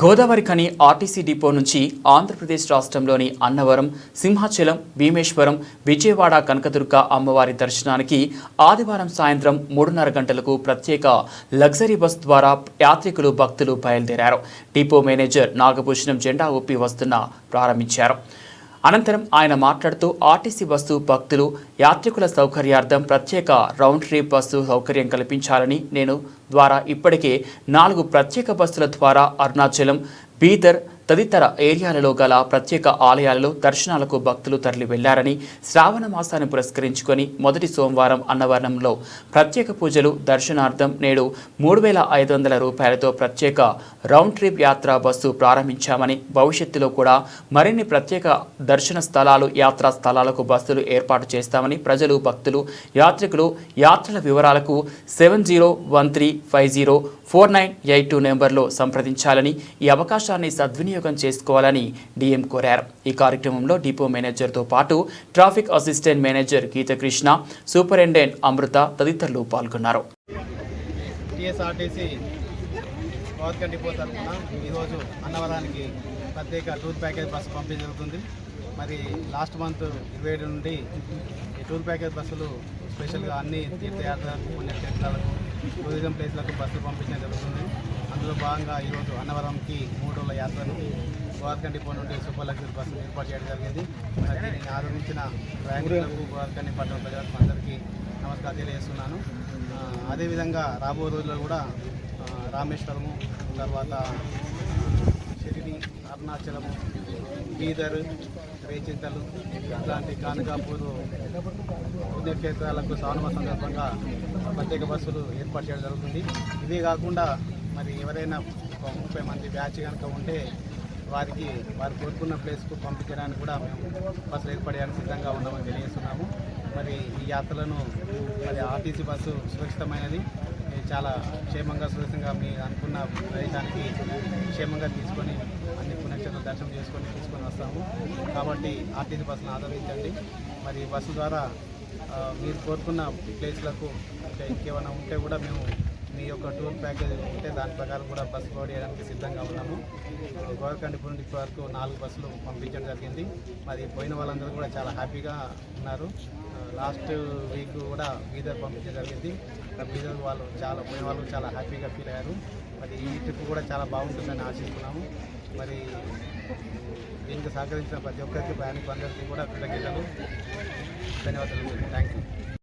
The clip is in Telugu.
గోదావరి ఖని ఆర్టీసీ డిపో నుంచి ఆంధ్రప్రదేశ్ రాష్ట్రంలోని అన్నవరం సింహాచలం భీమేశ్వరం విజయవాడ కనకదుర్గ అమ్మవారి దర్శనానికి ఆదివారం సాయంత్రం మూడున్నర గంటలకు ప్రత్యేక లగ్జరీ బస్ ద్వారా యాత్రికులు భక్తులు బయలుదేరారు. డిపో మేనేజర్ నాగభూషణం జెండా ఊపి వస్తున్న ప్రారంభించారు. అనంతరం ఆయన మాట్లాడుతూ ఆర్టీసీ బస్సు భక్తులు యాత్రికుల సౌకర్యార్థం ప్రత్యేక రౌండ్ ట్రిప్ బస్సు సౌకర్యం కల్పించాలని నేను ద్వారా ఇప్పటికే నాలుగు ప్రత్యేక బస్సుల ద్వారా అరుణాచలం బీదర్ తదితర ఏరియాలలో గల ప్రత్యేక ఆలయాలలో దర్శనాలకు భక్తులు తరలి వెళ్ళారని శ్రావణ మాసాన్ని పురస్కరించుకొని మొదటి సోమవారం అన్నవరణంలో ప్రత్యేక పూజలు దర్శనార్థం నేడు మూడు వేల ఐదు వందల రూపాయలతో ప్రత్యేక రౌండ్ ట్రిప్ యాత్ర బస్సు ప్రారంభించామని భవిష్యత్తులో కూడా మరిన్ని ప్రత్యేక దర్శన స్థలాలు యాత్రా స్థలాలకు బస్సులు ఏర్పాటు చేస్తామని ప్రజలు భక్తులు యాత్రికులు యాత్రల వివరాలకు seven zero one three five zero four nine eight two నెంబర్లో సంప్రదించాలని ఈ అవకాశాన్ని సద్వినియోగం చేసుకోవాలని డిఎం కోరారు. ఈ కార్యక్రమంలో డిపో మేనేజర్తో పాటు traffic assistant manager Geethakrishna superintendent Amrutha తదితరులు పాల్గొన్నారు. పవర్ డిపో తరఫున ఈరోజు అన్నవరానికి ప్రత్యేక టూర్ ప్యాకేజ్ బస్సు పంపిణీ జరుగుతుంది. మరి లాస్ట్ మంత్ ఇరవై ఏడు నుండి ఈ టూర్ ప్యాకేజ్ బస్సులు స్పెషల్గా అన్ని తీర్థయాత్రలకు పుణ్యక్షేత్రాలకు టూరిజం ప్లేస్లకు బస్సులు పంపించడం జరుగుతుంది. అందులో భాగంగా ఈరోజు అన్నవరంకి మూడు రోజుల యాత్రను గోవర్కన్ డిపో నుండి సూపర్ లగ్జరీ బస్సు ఏర్పాటు చేయడం జరిగింది. మరి దీనిని ఆదరించిన ప్రయాణికులకు గోవర్కన్ పట్టణ ప్రజలకు అందరికీ నమస్కారం తెలియజేస్తున్నాను. అదేవిధంగా రాబో రోజుల్లో కూడా రామేశ్వరము తర్వాత షిరిడి అరుణాచలము బీదర్ రేచింతలు ఇట్లాంటి కానకాపూరు పుణ్యక్షేత్రాలకు సానుమ సందర్భంగా ప్రత్యేక బస్సులు ఏర్పాటు చేయడం జరుగుతుంది. ఇదే కాకుండా మరి ఎవరైనా ఒక ముప్పై మంది బ్యాచ్ కనుక ఉంటే వారికి వారు కోరుకున్న ప్లేస్కు పంపించడానికి కూడా మేము బస్సులు ఏర్పడేయడానికి సిద్ధంగా ఉన్నామని తెలియజేస్తున్నాము. మరి ఈ యాత్రలను మరి ఆర్టీసీ బస్సు సురక్షితమైనది. చాలా క్షేమంగా సురక్షితంగా మీ అనుకున్న ప్రదేశానికి క్షేమంగా తీసుకొని అన్ని పుణ్యక్షేత్ర దర్శనం చేసుకొని తీసుకొని వస్తాము. కాబట్టి ఆర్టీసీ బస్సును ఆదరించండి. మరి బస్సు ద్వారా మీరు కోరుకున్న ప్లేస్లకు ఇంకా ఇంకేమైనా ఉంటే కూడా మేము మీ యొక్క టూర్ ప్యాకేజ్ ఉంటే దాని ప్రకారం కూడా బస్సు ప్రొవైడ్ చేయడానికి సిద్ధంగా ఉన్నాము. గోరకండి నుండి ఇప్పటి వరకు నాలుగు బస్సులు పంపించడం జరిగింది. మరి పోయిన వాళ్ళందరూ కూడా చాలా హ్యాపీగా ఉన్నారు. లాస్ట్ వీక్ కూడా బీదర్ పంపించడం జరిగింది. బీదర్ వాళ్ళు చాలా పోయిన వాళ్ళు చాలా హ్యాపీగా ఫీల్ అయ్యారు. మరి ఈ ట్రిప్ కూడా చాలా బాగుంటుందని ఆశిస్తున్నాము. మరి దీనికి సహకరించిన ప్రతి ఒక్కరికి ప్రయాణికులందరికీ కూడా కృతజ్ఞతలు. ధన్యవాదాలు. Thank you